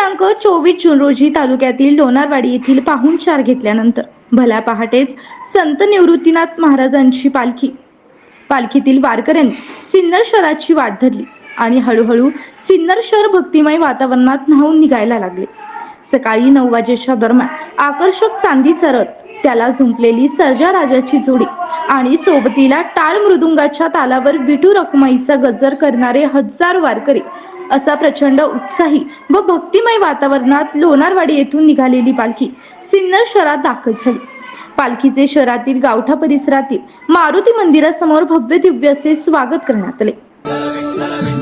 दिनांक चोवीस जून रोजी तालुक्यातील लोणारवाडी येथील पाहुणचार घेतल्यानंतर भल्या पहाटेच संत निवृत्तीनाथ महाराजांची पालखी पालखीतील वारकऱ्यांनी सिन्नर शहराची वाट धरली आणि हळूहळू सिन्नर शहर भक्तिमय वातावरणात न्हावून निघायला लागले. सकाळी नऊ वाजेच्या दरम्यान आकर्षक चांदीचा रथ त्याला झुंपलेली सर्जा राजाची जोडी आणि सोबतीला टाळ मृदुंगाच्या तालावर विटू रखुमाईचा गजर करणारे हजार वारकरी असा प्रचंड उत्साही व भक्तिमय वातावरणात लोणारवाडी येथून निघालेली पालखी सिन्नर शहरात दाखल झाली. पालखीचे शहरातील गावठा परिसरातील मारुती मंदिरासमोर भव्य दिव्य असे स्वागत करण्यात आले.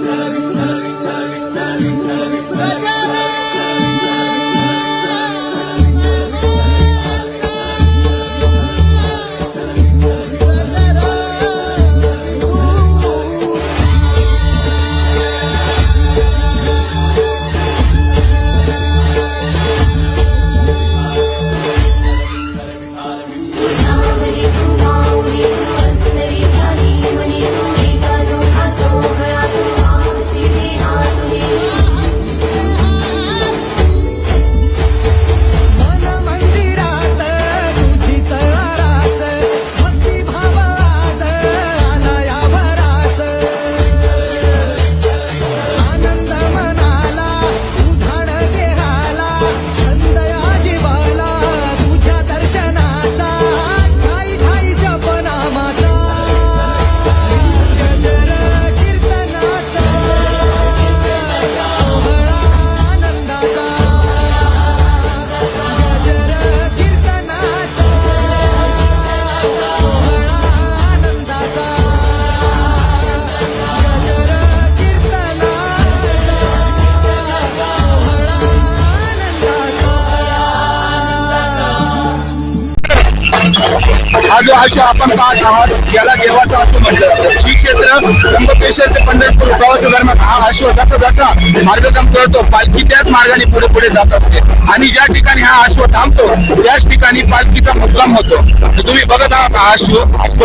हा आपण पाहत आहात याला देवाचा असं म्हटलं. श्री क्षेत्र त्र्यंबकेश्वर ते पंढरपूर प्रवास दरम्यान हा अश्व जसा जसा मार्गक्रम करतो पालखी त्याच मार्गाने पुढे पुढे जात असते. आणि ज्या ठिकाणी हा अश्व थांबतो त्याच ठिकाणी पालखीचा मुक्काम होतो. तुम्ही बघत आहात हा अश्व अश्व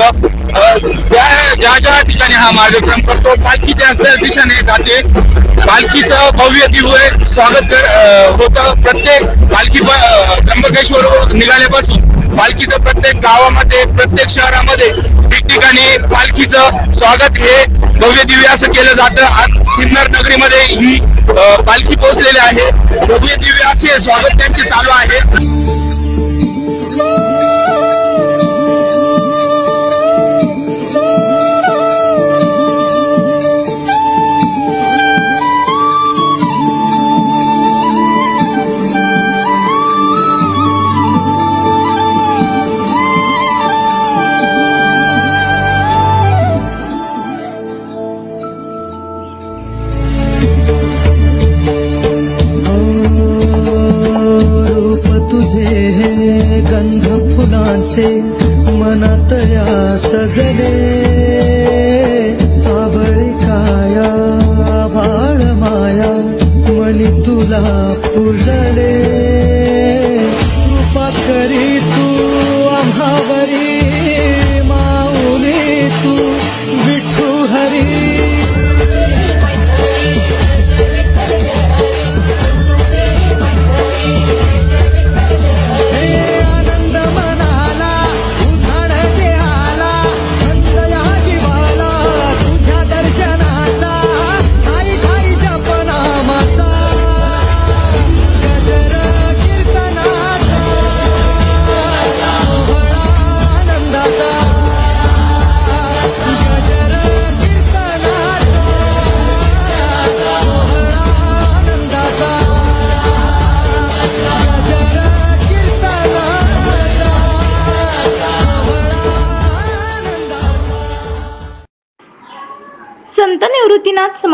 ज्या ज्या ज्या ठिकाणी हा मार्गक्रम करतो पालखी त्याच त्याच दिशेने जाते. पालखीचं भव्य दिव्य स्वागत होतं. प्रत्येक पालखी त्र्यंबकेश्वर निघाल्यापासून पालखीचं प्रत्येक गावामध्ये प्रत्येक शहरामध्ये ठिकठिकाणी पालखीचं स्वागत हे भव्य दिव्य असं केलं जातं. आज सिन्नर नगरीमध्ये ही पालखी पोहोचलेली आहे. भव्य दिव्य असे स्वागत त्यांचे चालू आहे. फुलांचे मनात या सजले. साबळी काया भाळ माया मनी तुला पुजले.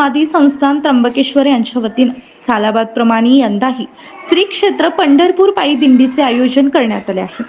समाधी संस्थान त्र्यंबकेश्वर यांच्या वतीनं सालाबाद प्रमाणे यंदाही श्री क्षेत्र पंढरपूर पायी दिंडीचे आयोजन करण्यात आले आहे.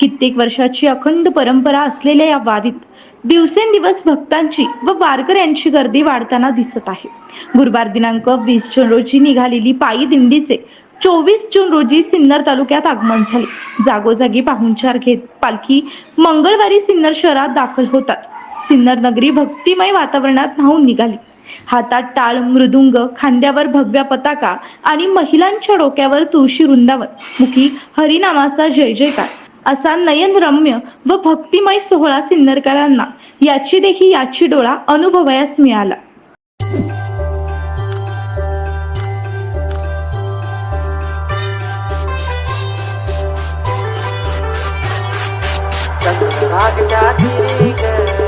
कित्येक वर्षाची अखंड परंपरा असलेल्या या वारीत दिवसेंदिवस भक्तांची व वारकऱ्यांची गर्दी वाढताना दिसत आहे. गुरुवार दिनांक वीस जून रोजी निघालेली पायी दिंडीचे चोवीस जून रोजी सिन्नर तालुक्यात आगमन झाले. जागोजागी पाहुणचार घेत पालखी मंगळवारी सिन्नर शहरात दाखल होताच सिन्नर नगरी भक्तिमय वातावरणात न्हावून निघाली. हातात टाळ मृदुंग खांद्यावर भगव्या पताका आणि महिलांच्या डोक्यावर तुळशी वृंदावन. मुखी हरिनामाचा जय जयकार. असा नयनरम्य व भक्तिमय सोहळा सिन्नरकरांना याची देखी याची डोळा अनुभवयास मिळाला. भाग जाती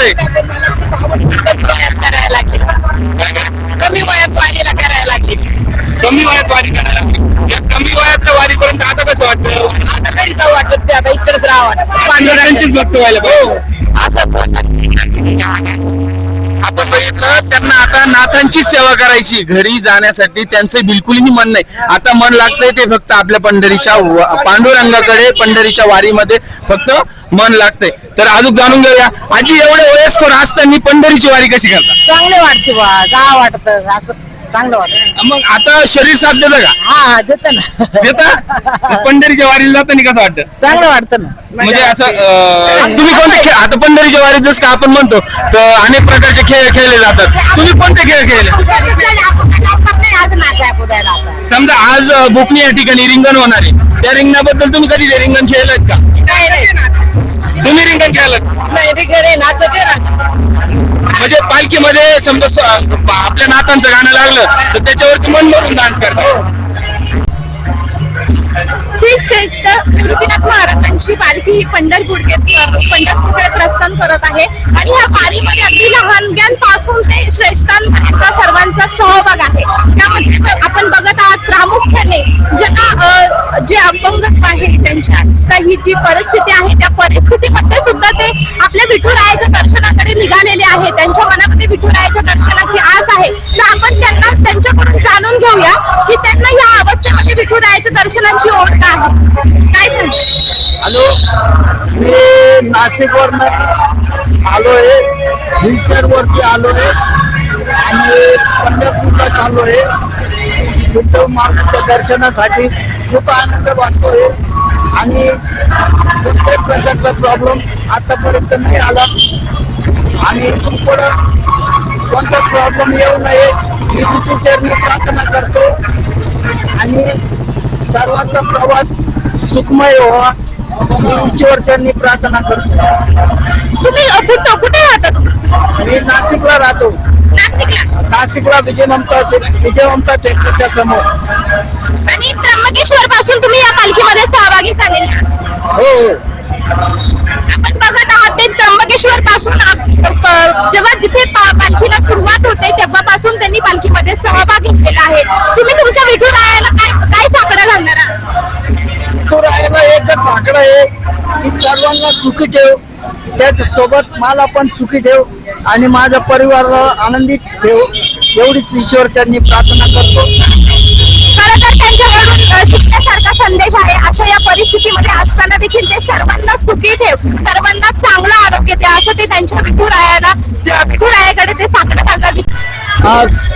वाटतंय कमी वयात वारीला करायला कमी वयात वारी करायला कमी या वारी करून आता कसं वाटतं? आता घरी जाऊ वाटत ते आता इकडेच राहा वाटत बघतो भक्त व्हायला हो. भाऊ असंच वाटत त्या नाथांची सेवा करायची. घरी जाण्यासाठी त्यांचं बिलकुलही मन नाही. आता मन लागतंय ते फक्त आपल्या पंढरीच्या पांडुरंगाकडे पंढरीच्या वारीमध्ये फक्त मन लागतंय. तर अजून जाणून घेऊया. आजी एवढे वयस्कर असताना पंढरीची वारी कशी करतात? चांगले वाटते बा. जा वाटत. असं चांगलं वाटत. मग आता शरीर साथ देतं का? हा देत ना. देता? पंढरीच्या वारीला जाताना कसं वाटतं? चांगलं वाटतं ना. म्हणजे असं अं, तुम्ही कोणते खेळ आता पंढरीच्या वारीत जसं का आपण म्हणतो तर अनेक प्रकारचे खेळ खेळले जातात. तुम्ही कोणते खेळ खेळले? समजा आज अं, बुकणी या ठिकाणी रिंगण होणार आहे. त्या रिंगणाबद्दल तुम्ही कधी ते रिंगण खेळलात का? तुम्ही रिंगण खेळलात? नाचते म्हणजे पालखीमध्ये समजा आपल्या नातांचं गाणं लागलं तर त्याच्यावरती मन भरून डान्स करतात श्री श्रेष्ठ निवृत्तीनाथ महाराजांची पालखी ही पंढरपूरकडे पंढरपूरकडे प्रस्थान करत आहे. आणि ह्या वारीमध्ये अगदी लहानग्यांपासून ते श्रेष्ठांपर्यंत सर्वांचा सहभाग आहे. त्यामध्ये आपण बघत आहात प्रामुख्याने ज्यांना जे अपंगत्व आहे त्यांच्या तर ही जी परिस्थिती आहे त्या परिस्थितीमध्ये सुद्धा ते आपल्या विठुरायाच्या दर्शनाकडे निघालेले आहे. त्यांच्या मनामध्ये विठुरायाच्या दर्शनाची आस आहे. तर आपण त्यांना त्यांच्याकडून जाणून घेऊया की त्यांना या अवस्थेमध्ये विठुरायाच्या दर्शनाची ओढ का आहे. काय सांगते हॅलो? मी नाशिक आलोय. व्हीलचेअर वरती आलोय. आणि पंढरपूरला चाललोय. विठ्ठल मार्गाच्या दर्शनासाठी खूप आनंद वाटतोय. आणि कोणत्याही प्रकारचा प्रॉब्लेम आतापर्यंत नाही आला. आणि इथून पुढं कोणता प्रॉब्लेम येऊ नये मी विठ्ठलचरणी प्रार्थना करतो. आणि सर्वांचा प्रवास सुखमय व्हावा ईश्वरचरणी प्रार्थना करतो. तुम्ही कुठं कुठे राहता? तुम्ही मी नाशिकला राहतो. नाशिकला? नाशिकला विजय ममता विजय ममता टेक्टरच्या समोर आणि त्र्यंबकेश्वर पासून तुम्ही या पालखीमध्ये सहभागी झालेले. हो. आपण बघत आहात ते त्र्यंबकेश्वर पासून जेव्हा जिथे पालखीला सुरुवात होते तेव्हापासून त्यांनी पालखीमध्ये सहभाग घेतलेला आहे तुम्ही तुमच्या विठुरायाला काय काय साकडं घालणार आहात तो राहायला एकच आकडा आहे. की सर्वांना सुखी ठेव. त्याच सोबत मला पण सुखी ठेव आणि माझ्या परिवाराला आनंदित ठेव. एवढीच ईश्वरचरणी प्रार्थना करतो. खरं तर त्यांच्याकडून शिकण्यासारखा संदेश आहे. अशा या परिस्थितीमध्ये असताना देखील ते सर्वांना सुखी ठेव. सर्वांना चांगलं आरोग्य द्या. असं ते त्यांच्या विठुरायाला विठुरायाकडे ते साकडं घालतात. आज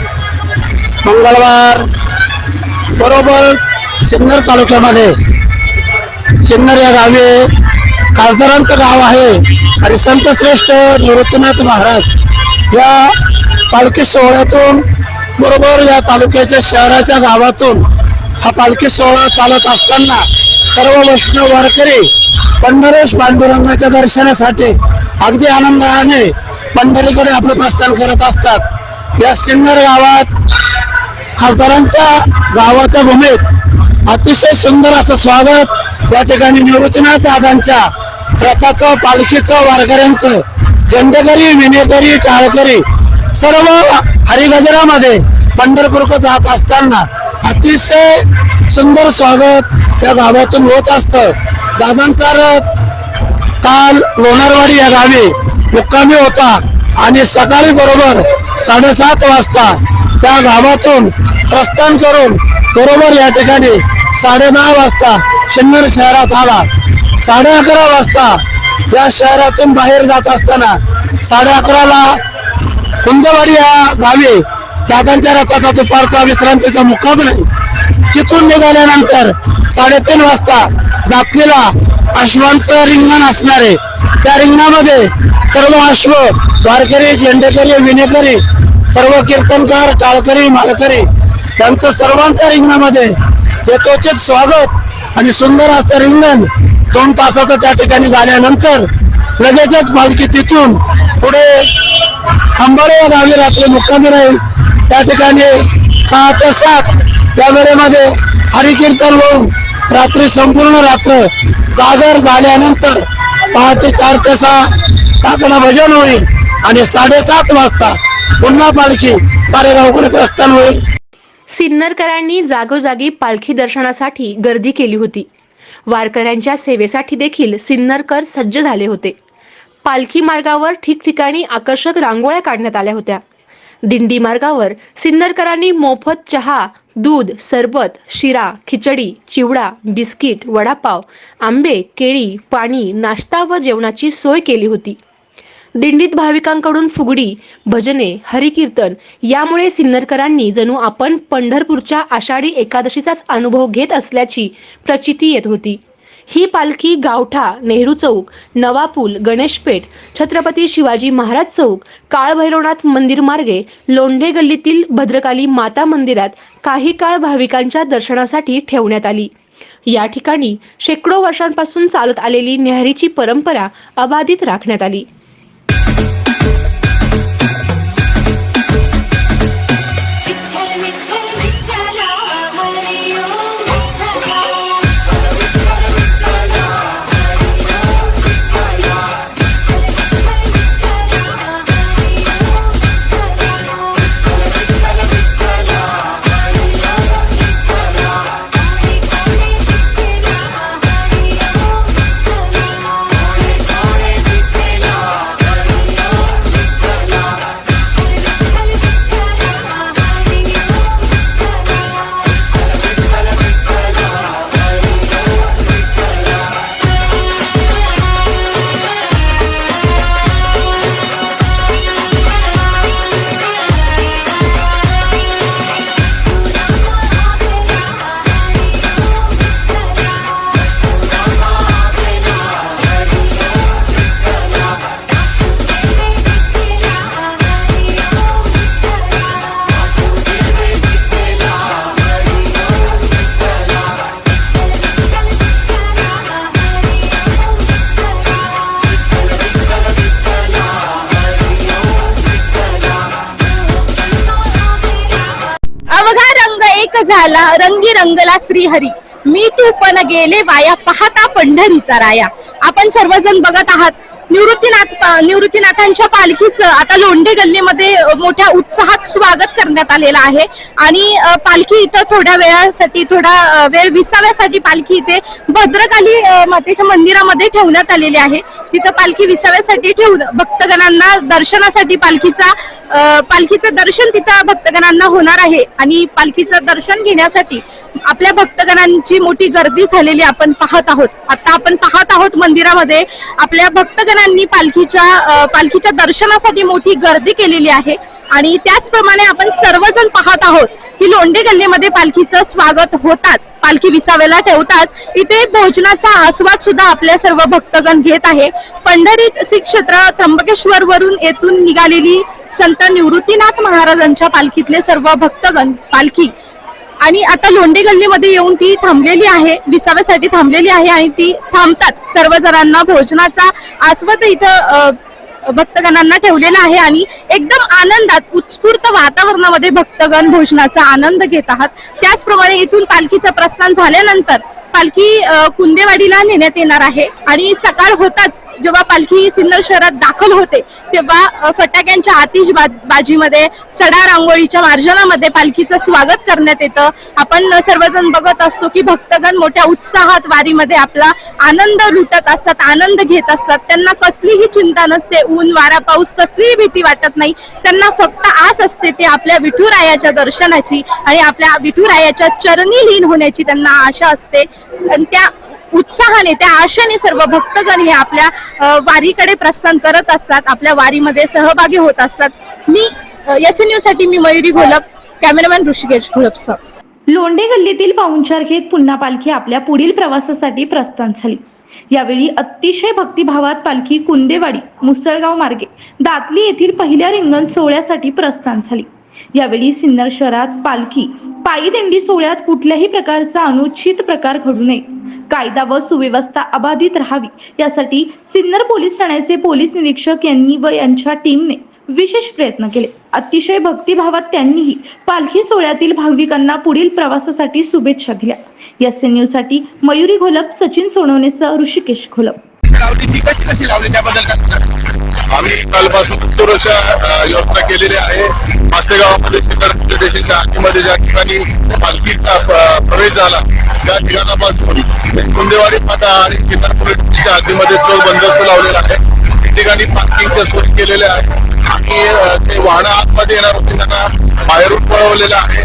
मंगळवार बरोबर सिन्नर तालुक्यामध्ये सिन्नर या गावी खासदारांचं गाव आहे आणि संत श्रेष्ठ निवृत्तीनाथ महाराज या पालखी सोहळ्यातून बरोबर या तालुक्याच्या शहराच्या गावातून हा पालखी सोहळा चालत असताना सर्व वैष्णव वारकरी पंढरेश पांडुरंगाच्या दर्शनासाठी अगदी आनंदाने पंढरीकडे आपलं प्रस्थान करत असतात. या सिन्नर गावात खासदारांच्या गावाच्या भूमीत अतिशय सुंदर असं स्वागत या ठिकाणी निवृत्तीनाथ दादांच्या रथाचं पालखीचं वारकऱ्यांचं झेंडेकरी विनेकरी टाळकरी सर्व हरिगजरामध्ये पंढरपूरकडे जात असताना अतिशय सुंदर स्वागत त्या गावातून होत असतं. दादांचा रथ काल लोणारवाडी या गावी मुक्कामी होता आणि सकाळी बरोबर साडेसात वाजता त्या गावातून प्रस्थान करून बरोबर या ठिकाणी साडे वाजता सिन्नर शहरात आला. साडे अकरा वाजता या शहरातून बाहेर जात असताना साडे अकराला कुंदवाडी या गावी दादांच्या रथाचा दुपारचा विश्रांतीचा मुक्काम नाही तिथून निघाल्यानंतर साडेतीन वाजता जातलेला अश्वांचं रिंगण असणारे त्या रिंगणामध्ये सर्व अश्व वारकरी झेंडेकरी विनेकरी सर्व कीर्तनकार टाळकरी मालकरी त्यांचं सर्वांच्या रिंगणामध्ये यथोचित स्वागत आणि सुंदर असं रिंगण दोन तासाचं त्या ठिकाणी झाल्यानंतर लगेचच पालखी तिथून पुढे खांबाळे या गावी रात्री मुक्कामी राहील. त्या ठिकाणी सहा ते सात या वेळेमध्ये हरिकीर्तन होऊन रात्री संपूर्ण रात्र जागर झाल्यानंतर पहाटे चार ते सहा काकडा भजन होईल आणि साडेसात वाजता पुन्हा पालखी पारेगावकडे प्रस्थान होईल. सिन्नरकरांनी जागोजागी पालखी दर्शनासाठी गर्दी केली होती. वारकऱ्यांच्या सेवेसाठी देखील सिन्नरकर सज्ज झाले होते. पालखी मार्गावर ठिकठिकाणी आकर्षक रांगोळ्या काढण्यात आल्या होत्या. दिंडी मार्गावर सिन्नरकरांनी मोफत चहा दूध सरबत शिरा खिचडी चिवडा बिस्किट वडापाव आंबे केळी पाणी नाश्ता व जेवणाची सोय केली होती. दिंडीत भाविकांकडून फुगडी भजने हरिकीर्तन यामुळे सिन्नरकरांनी जणू आपण पंढरपूरच्या आषाढी एकादशीचाच अनुभव घेत असल्याची प्रचिती येत होती. ही पालखी गावठा नेहरू चौक नवापूल गणेशपेठ छत्रपती शिवाजी महाराज चौक काळभैरवनाथ मंदिर मार्गे लोंढे गल्लीतील भद्रकाली माता मंदिरात काही काळ भाविकांच्या दर्शनासाठी ठेवण्यात आली. या ठिकाणी शेकडो वर्षांपासून चालत आलेली नेहरीची परंपरा अबाधित राखण्यात आली. विठ्ठल झाला रंगी रंगला श्रीहरी. मी तू पण गेले वाया पाहता पंढरीचा राया. आपण सर्वजण बघत आहात निवृत्तीनाथ निवृत्तीनाथांच्या पालखीचं आता लोंढे गल्लीमध्ये मोठ्या उत्साहात स्वागत करण्यात आलेलं आहे. आणि पालखी इथं थोड्या वेळासाठी थोडा वेळ विसाव्यासाठी पालखी इथे भद्रकाली मातेच्या मंदिरामध्ये ठेवण्यात आलेली आहे. तिथं पालखी विसाव्यासाठी ठेवून भक्तगणांना दर्शनासाठी पालखीचा पालखीचं दर्शन तिथं भक्तगणांना होणार आहे. आणि पालखीचं दर्शन घेण्यासाठी आपल्या भक्तगणांची मोठी गर्दी झालेली आपण पाहत आहोत. आता आपण पाहत आहोत मंदिरामध्ये आपल्या भक्तगणांनी पालखीच्या पालखीच्या दर्शनासाठी मोठी गर्दी केलेली आहे. आणि त्याचप्रमाणे आपण सर्वजण पाहत आहोत की लोंढे गल्लीमध्ये पालखीचं स्वागत होताच. पालखी विसाव्याला ठेवताच इथे भोजनाचा आस्वाद सुद्धा आपल्या सर्व भक्तगण घेत आहे. पंढरीत श्री क्षेत्र त्र्यंबकेश्वर वरून येथून निघालेली संत निवृत्तीनाथ महाराजांच्या पालखीतले सर्व भक्तगण पालखी. आणि आता लोंढे गल्लीमध्ये येऊन ती थांबलेली आहे विसाव्यासाठी थांबलेली आहे आणि ती थांबताच सर्वजणांना भोजनाचा आस्वाद इथं भक्तगणांना ठेवलेला आहे आणि एकदम आनंदात उत्स्फूर्त वातावरणामध्ये भक्तगण भोजनाचा आनंद घेत आहात. त्याचप्रमाणे इथून पालखीचं प्रस्थान झाल्यानंतर पालखी कुंदेवाडीला नेण्यात येणार आहे. आणि सकाळ होताच जेव्हा पालखी सिन्नर शहरात दाखल होते तेव्हा फटाक्यांच्या आतिष बाजीमध्ये सडा रांगोळीच्या मार्जनामध्ये पालखीचं स्वागत करण्यात येतं. आपण सर्वजण बघत असतो की भक्तगण मोठ्या उत्साहात वारीमध्ये आपला आनंद लुटत असतात आनंद घेत असतात. त्यांना कसलीही चिंता नसते ऊन वारा पाऊस कसलीही भीती वाटत नाही. त्यांना फक्त आस असते ते आपल्या विठुरायाच्या दर्शनाची आणि आपल्या विठुरायाच्या चरणी लीन होण्याची त्यांना आशा असते. आणि त्या उत्साहाने त्या आशेने सर्व भक्तगण हे आपल्या वारीकडे प्रस्थान करत असतात आपल्या वारीमध्ये सहभागी होत असतात. मी एस एनसाठी मी मयुरी घोलप कॅमेरामॅन ऋषिकेश घोलपसह लोंढे गल्लीतील पाहुणचार घेत पुन्हा पालखी आपल्या पुढील प्रवासासाठी प्रस्थान झाली. यावेळी अतिशय भक्तिभावात पालखी कुंदेवाडी मुसळगाव मार्गे दातली येथील पहिल्या रिंगण सोहळ्यासाठी प्रस्थान झाली. यावेळी सिन्नर शहरात पालखी पायी दिंडी सोहळ्यात कुठल्याही प्रकारचा अनुचित प्रकार घडू नये. कायदा व सुव्यवस्था अबाधित राहावी यासाठी सिन्नर पोलीस ठाण्याचे पोलीस निरीक्षक यांनी व यांच्या टीमने विशेष प्रयत्न केले. अतिशय भक्तिभावात त्यांनीही पालखी सोहळ्यातील भाविकांना पुढील प्रवासासाठी शुभेच्छा दिल्या. एस एनसाठी मयुरी घोलप सचिन सोनवणेसह ऋषिकेश घोलप. लावली ती. कशी कशी लावली त्याबद्दल काय आम्ही कालपासून सुरक्षा योजना केलेली आहे. पाचते गावामध्ये सिन्नर स्टेशनच्या ज्या ठिकाणी पालखीचा प्रवेश झाला त्या ठिकाणापासून कुंदेवाडी फाटा आणि सिन्नर पोलीस चोख बंदोबस्त लावलेला आहे. ठिकाणी पार्किंगच्या सोयी केलेल्या आहे. आणि ते वाहनं आतमध्ये येणार होते त्यांना बाहेरून पळवलेलं आहे.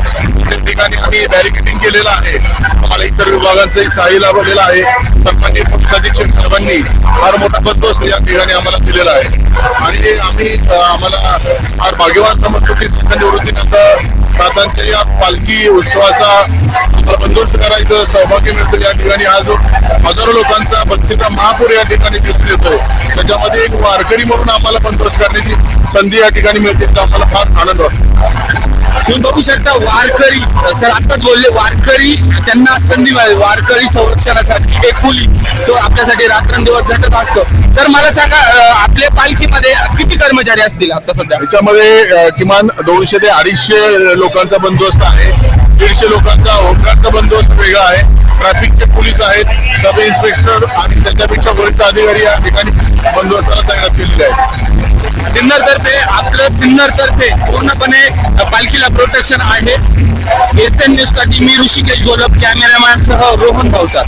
प्रत्येक ठिकाणी आम्ही बॅरिकेडिंग केलेलं आहे. आम्हाला इतर विभागांचाही सहाय्य लाभलेला आहे. सन्माननीय पोलीस अधीक्षक साहेबांनी फार मोठा बंदोबस्त या ठिकाणी आम्हाला दिलेला आहे. आणि आम्ही आम्हाला फार भाग्यवान समजतो की संत निवृत्तीनंतर दादांच्या या पालखी उत्सवाचा आम्हाला बंदोबस्त करायचं सौभाग्य मिळतो या ठिकाणी. हा जो हजारो लोकांचा भक्तीचा महापूर या ठिकाणी दिसून येतो. त्याच्यामध्ये एक वारकरी म्हणून आम्हाला बंदोबस्त करण्याची संधी या ठिकाणी मिळते तर आम्हाला फार आनंद वाटतो. तुम्ही बघू शकता वारकरी सर आताच बोलले वारकरी त्यांना संधी मिळाली. वारकरी संरक्षणासाठी एक पोलीस तो आपल्यासाठी रात्रंदिवस झटत असतो. सर मला सांगा आपल्या पालखीमध्ये किती कर्मचारी असतील आता सध्या? याच्यामध्ये किमान दोनशे ते अडीचशे लोकांचा बंदोबस्त आहे. दीडशे लोकांचा होमगार्डचा बंदोबस्त वेगळा आहे. ट्रॅफिकचे पोलीस आहेत सब इन्स्पेक्टर आणि त्याच्यापेक्षा वरिष्ठ अधिकारी या ठिकाणी बंदोबस्ताला तैनात केलेले आहेत. सिन्नर तर्फे आपलं सिन्नर तर्फे पूर्णपणे पालखीला प्रोटेक्शन आहे. एस एन न्यूजसाठी मी ऋषिकेश गोलप कॅमेरामॅन सह रोहन भावसार